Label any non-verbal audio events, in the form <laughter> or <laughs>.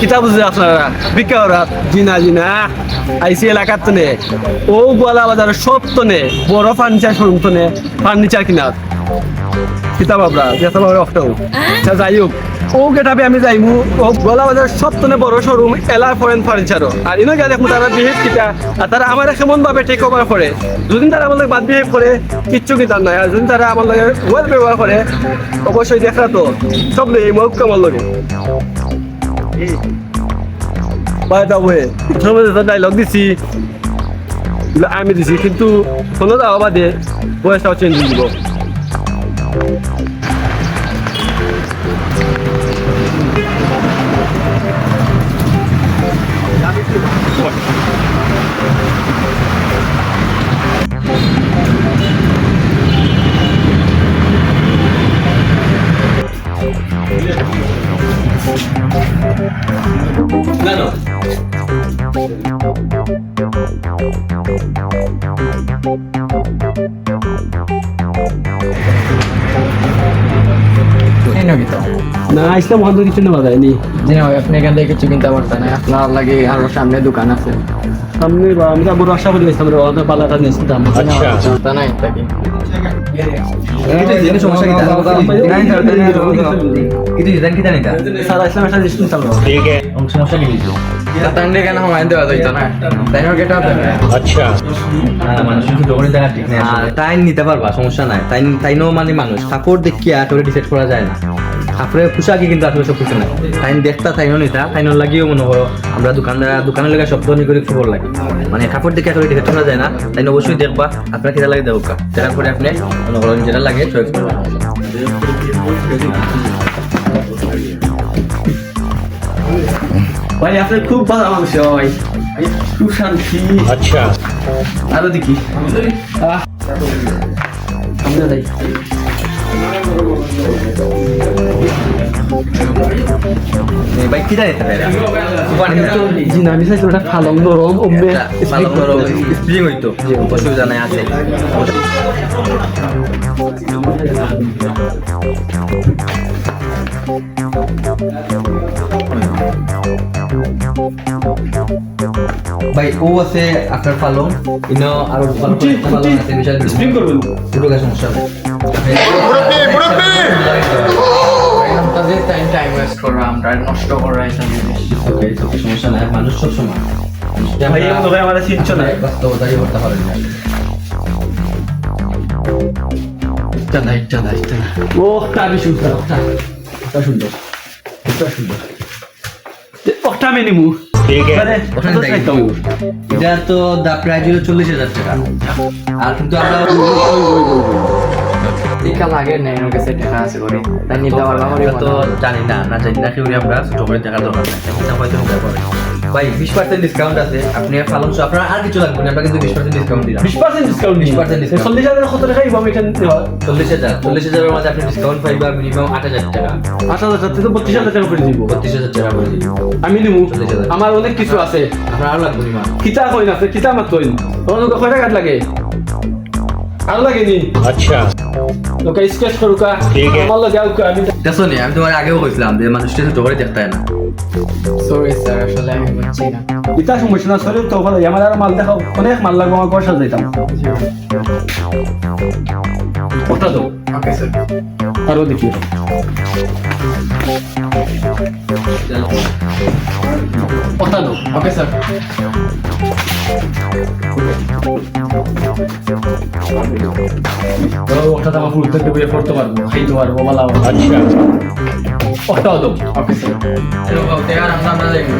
কিতা বুঝে আপনারা? বিকা রাত। জিনা জিনা আইসি এলাকার তনে। ও গোয়ালা বাজারের সব তনে। বড় ফার্নিচার শোরুম নে ফার্নিচার কিনার। কিতা বাবরা অফটাও আচ্ছা যাই হোক ও গেটাবে আমি যাইমু, ও গোয়ালা বাজার সব তনে বড় শোরুম এলা ফরেন ফার্নিচারও আর ইনো গিয়ে দেখুন তারা বিহেভ কিতা, আর তারা আমার কেমন ভাবে টেক ওভার করে। যদি তারা আমার বাদ বিহেভ করে, কিচ্ছু কিতার নাই। আর যদি তারা আমার লগে ওয়েল ব্যবহার করে, অবশ্যই দেখা তো, সব নেই মুখ কামার লগে। বাই দা ওয়ে যে দিছি আমি দিছি, কিন্তু কোনো যাওয়া বাদে বয়সটাও চেঞ্জ দিব এই নবি তো না ইসলাম হয়তো কিছু নেওয়া যায়নি জি না আপনি এখান থেকে কিছু কিনতে পারতেন না। আপনার লাগে আরও সামনে দোকান আছে। সামনে বা আমি তো বড় আশা করি ইসলাম আমাদের পালাটা নিয়েছিলাম তা নাই থাকি না? তাই নিতে পারবা সমস্যা নাই। তাই তাইনও মানে মানুষ। কাপড় দেখিয়া ডিসাইড করা যায় না। কাপড়ের পোশাকই কিন্তু আসলে সব কিছু নাই। তাইন দেখতা তাইনও নিতা তাইনও লাগিও মনে করো আমরা দোকানদার দোকানের লাগে শব্দ নি করে খবর লাগে। মানে কাপড় দেখে আসলে ডিসাইড করা যায় না তাই অবশ্যই দেখবা আপনার কিনা লাগে দেবকা দেখার পরে আপনি মনে করো যেটা লাগে চয়েস করবা ভাই আপনার খুব ভালো মানুষ ভাই খুব শান্তি। আচ্ছা। আরও দেখি। যাই। ভাই কিটা নিতে পারে জি না আমি চাইছিলাম একটা ফালং নরম অম্বে ভালো করো স্প্রিং হইতো অসুবিধা নাই আছে ভাই ও আছে আপনার পালং ইনো আরও ভালো করে পালং আছে বিশাল স্প্রিং করবেন। পুরো গাছ সমস্যা তাদের টাইম টাইম ওয়েস্ট করব আমরা নষ্ট করা এটা সমস্যা নাই মানুষ সব সময় ভাই এমন ভাই আমার চিনছো না। করতে পারেন না। ও ওটা ওটা সুন্দর ওটা সুন্দর ওটা মেনিমু ঠিক আছে। চাইতাম এটা তো দা প্রাইস হলো চল্লিশ হাজার টাকা। আর কিন্তু আমরা <laughs> টিকা লাগে নেই ওর কাছে টাকা আছে করে তাই নিতে তো জানি না না জানি না কেউ আমরা ছোট করে দেখার দরকার নাই। হয়তো ভাই বিশ পার্সেন্ট ডিসকাউন্ট আছে। আপনি পালন আপনার আর কিছু লাগবে না আপনাকে কিন্তু বিশ পার্সেন্ট ডিসকাউন্ট দিলাম। বিশ পার্সেন্ট ডিসকাউন্ট বিশ পার্সেন্ট ডিসকাউন্ট চল্লিশ হাজার কত টাকা এখানে চল্লিশ হাজার। চল্লিশ হাজারের মাঝে আপনি ডিসকাউন্ট পাইবা মিনিমাম আট হাজার টাকা। আট হাজার টাকা তো বত্রিশ হাজার টাকা করে দিব। বত্রিশ হাজার টাকা করে দিব। আমি নিবো 40,000 আমার অনেক কিছু আছে। আপনার আরও লাগবে কিতা কইন আছে? কিতা কয় টাকা লাগে? আর লাগে নি? আচ্ছা। লোকে স্কেচ করুকা আমার লাগে আমি দেখো নি আমি তোমার আগেও কইছিলাম যে মানুষটা দেখতে না। সরি স্যার আসলে আমি বুঝছি না। কিতা সমস্যা না সরি তো ভালো আমার আর মাল দেখাও অনেক মাল লাগবে আমার ঘর সাজাইতাম। ওটা দাও। ওকে স্যার আরও দেখি। ওটা দাও। ওকে স্যার ওটা তো আমার ফুল থেকে পড়তে পারব খাইতে পারব বলা আচ্ছা ওটাও দেবো ওকে স্যার আমরা আমরা দেখব